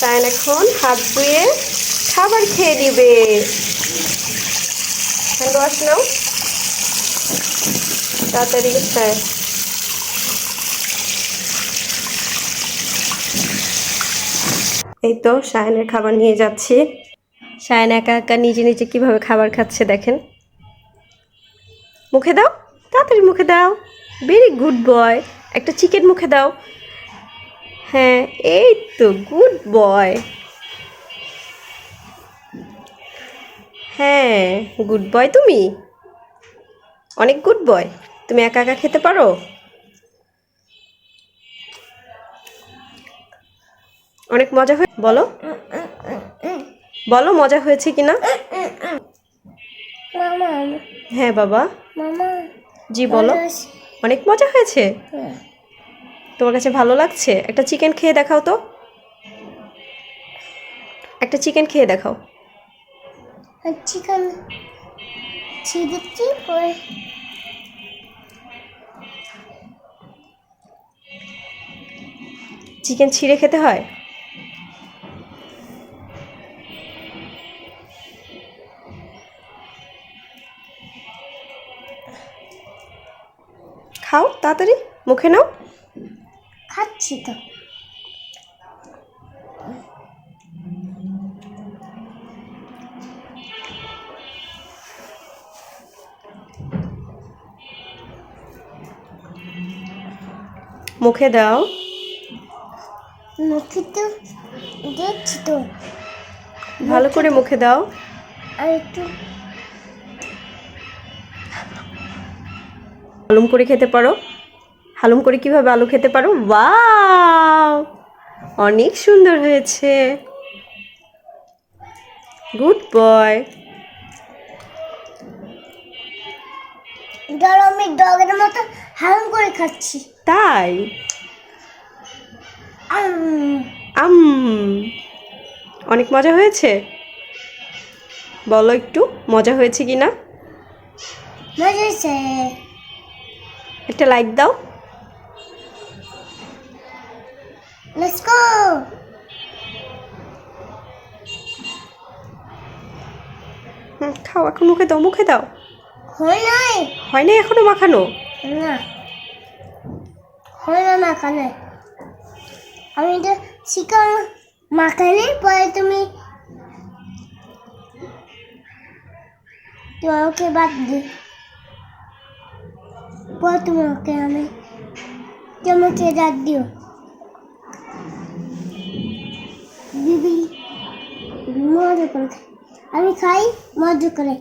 তাই এখন হাত ধুয়ে খাবার খেয়ে দিবে হ্যান্ড ওয়াশ নাও তাড়াতাড়ি এই তো সায়নের খাবার নিয়ে যাচ্ছি। সায়ন একা একা নিজে নিজে কীভাবে খাবার খাচ্ছে দেখেন। মুখে দাও, তাড়াতাড়ি মুখে দাও। ভেরি গুড বয় একটা চিকেন মুখে দাও। হ্যাঁ এই তো গুড বয় হ্যাঁ গুড বয় তুমি? অনেক গুড বয় তুমি একা একা খেতে পারো? অনেক মজা হয়ে বলো। বলো মজা হয়েছে কিনা? হ্যাঁ বাবা। জি বলো। অনেক মজা হয়েছে? তোমার কাছে ভালো লাগছে? একটা চিকেন খেয়ে দেখাও তো। একটা চিকেন খেয়ে দেখাও। চিকেন চিকেন ছিঁড়ে খেতে হয়? খাও তাড়াতাড়ি মুখে নাও। খাচ্ছি তো। মুখে দাও। মুখে তো দেখছি তো। ভালো করে মুখে দাও। আর একটু হালুম করে খেতে পারো। হালুম করে কীভাবে আলু খেতে পারো? ওয়াও! অনেক সুন্দর হয়েছে। Good boy. আমি ডগের মতো হারাম করে খাচ্ছি। তাই? আম। অনেক মজা হয়েছে? বলো একটু মজা হয়েছে কি না মজা হয়েছে। একটা লাইক দাও। গো হুম, খাও এখন মুখে দাও মুখে দাও। হয় নাই। হয় না এখনও মাখানো? না। হয় না না কানে আমি তো চিকেন মাখানি পরে তুমি তোমাকে বাদ দি। পরে তোমাকে আমি তোমাকে রাত দিও। মজা করে। আমি খাই মজা করে